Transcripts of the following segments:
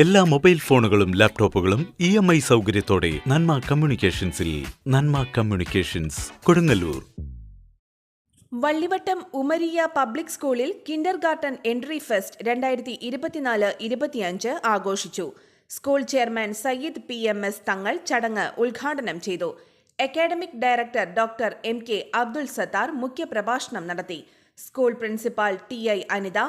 എല്ലാ മൊബൈൽ ഫോണുകളും ലാപ്ടോപ്പുകളും ഇ എം ഐ സൗകര്യത്തോടെ നന്മ കമ്മ്യൂണിക്കേഷൻസിൽ നന്മ കമ്മ്യൂണിക്കേഷൻസ് കൊടുങ്ങല്ലൂർ. വള്ളിവട്ടം ഉമരിയ പബ്ലിക് സ്കൂളിൽ കിൻഡർ ഗാർട്ടൻ എൻട്രി ഫെസ്റ്റ് രണ്ടായിരത്തി ഇരുപത്തിനാല് ഇരുപത്തിയഞ്ച് ആഘോഷിച്ചു. School chairman Sayyid P M S Thangal ചടങ്ങ് ഉദ്ഘാടനം ചെയ്തു. Academic director doctor M K Abdul Sathar മുഖ്യപ്രഭാഷണം നടത്തി. School principal T I Anitha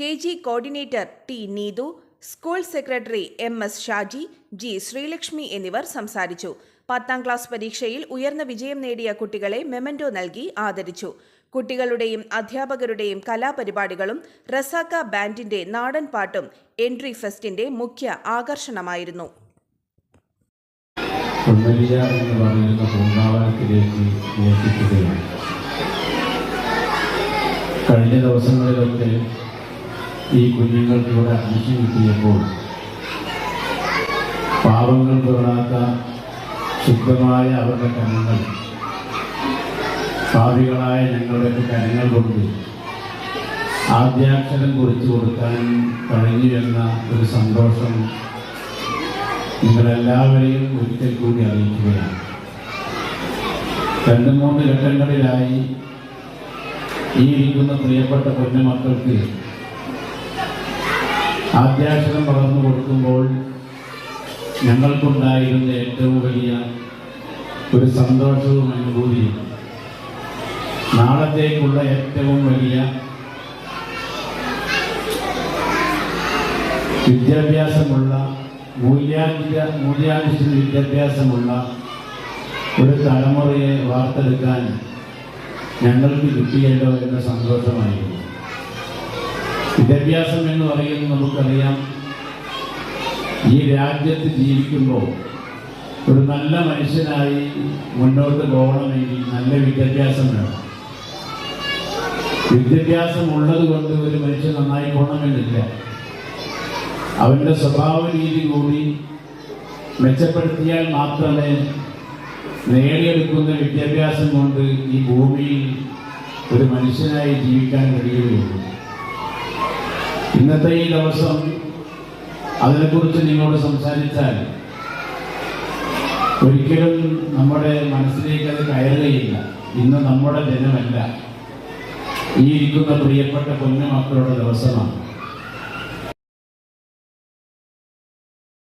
K G coordinator T Neethu school secretary M S Shaji G Sreelakshmi എന്നിവർ സംസാരിച്ചു. പത്താം class പരീക്ഷയിൽ ഉയർന്ന വിജയം നേടിയ കുട്ടികളെ മെമന്റോ നൽകി ആദരിച്ചു. കുട്ടികളുടെയും അധ്യാപകരുടെയും കലാപരിപാടികളും റസാക്ക ബാൻഡിന്റെ നാടൻ പാട്ടും എൻട്രി ഫെസ്റ്റിന്റെ മുഖ്യ ആകർഷണമായിരുന്നു. കഴിഞ്ഞ ദിവസങ്ങളിലൊക്കെ ഈ കുഞ്ഞുങ്ങൾക്ക് ഇവിടെ അഞ്ചു കിട്ടിയപ്പോൾ പാപങ്ങൾ തൊടാത്ത ശുദ്ധമായ അവരുടെ കരങ്ങൾ ഭാവികളായ ഞങ്ങളുടെ കരങ്ങൾ കൊണ്ട് ആദ്യാക്ഷരം കുറിച്ചു കൊടുക്കാൻ കഴിഞ്ഞു എന്ന ഒരു സന്തോഷം നിങ്ങളെല്ലാവരെയും ഒരിക്കൽ കൂടി അറിയിക്കുകയാണ്. രണ്ട് മൂന്ന് ഘട്ടങ്ങളിലായി ഈ ഇരിക്കുന്ന പ്രിയപ്പെട്ട കുഞ്ഞുമക്കൾക്ക് ആദ്യാക്ഷരം വളർന്നു കൊടുക്കുമ്പോൾ ഞങ്ങൾക്കുണ്ടായിരുന്ന ഏറ്റവും വലിയ ഒരു സന്തോഷവും അനുഭൂതിയും നാളത്തേക്കുള്ള ഏറ്റവും വലിയ വിദ്യാഭ്യാസമുള്ള മൂല്യാധിക മൂല്യാധിഷ്ഠിത വിദ്യാഭ്യാസമുള്ള ഒരു തലമുറയെ വാർത്തെടുക്കാൻ ഞങ്ങൾക്ക് കിട്ടിയല്ലോ എന്ന സന്തോഷമായിരുന്നു. വിദ്യാഭ്യാസം എന്ന് പറയുന്നത് നമുക്കറിയാം. ഈ രാജ്യത്ത് ജീവിക്കുമ്പോൾ ഒരു നല്ല മനുഷ്യനായി മുന്നോട്ട് പോകണമെങ്കിൽ നല്ല വിദ്യാഭ്യാസം വേണം. വിദ്യാഭ്യാസം ഉള്ളത് കൊണ്ട് ഒരു മനുഷ്യൻ നന്നായി പോകണമെന്നില്ല. അവന്റെ സ്വഭാവ രീതി കൂടി മെച്ചപ്പെടുത്തിയാൽ മാത്രമേ നേടിയെടുക്കുന്ന വിദ്യാഭ്യാസം കൊണ്ട് ഈ ഭൂമിയിൽ ഒരു മനുഷ്യനായി ജീവിക്കാൻ കഴിയുകയുള്ളൂ. ഇന്നത്തെ ഈ ദിവസം അതിനെക്കുറിച്ച് നിങ്ങളോട് സംസാരിച്ചാൽ ഒരിക്കലും നമ്മുടെ മനസ്സിലേക്ക് അത് കയറുകയില്ല. ഇന്ന് നമ്മുടെ ദിനമല്ല ഈ ഇരിക്കുന്ന പ്രിയപ്പെട്ട പൊന്നു മക്കളുടെ ദിവസമാണ്.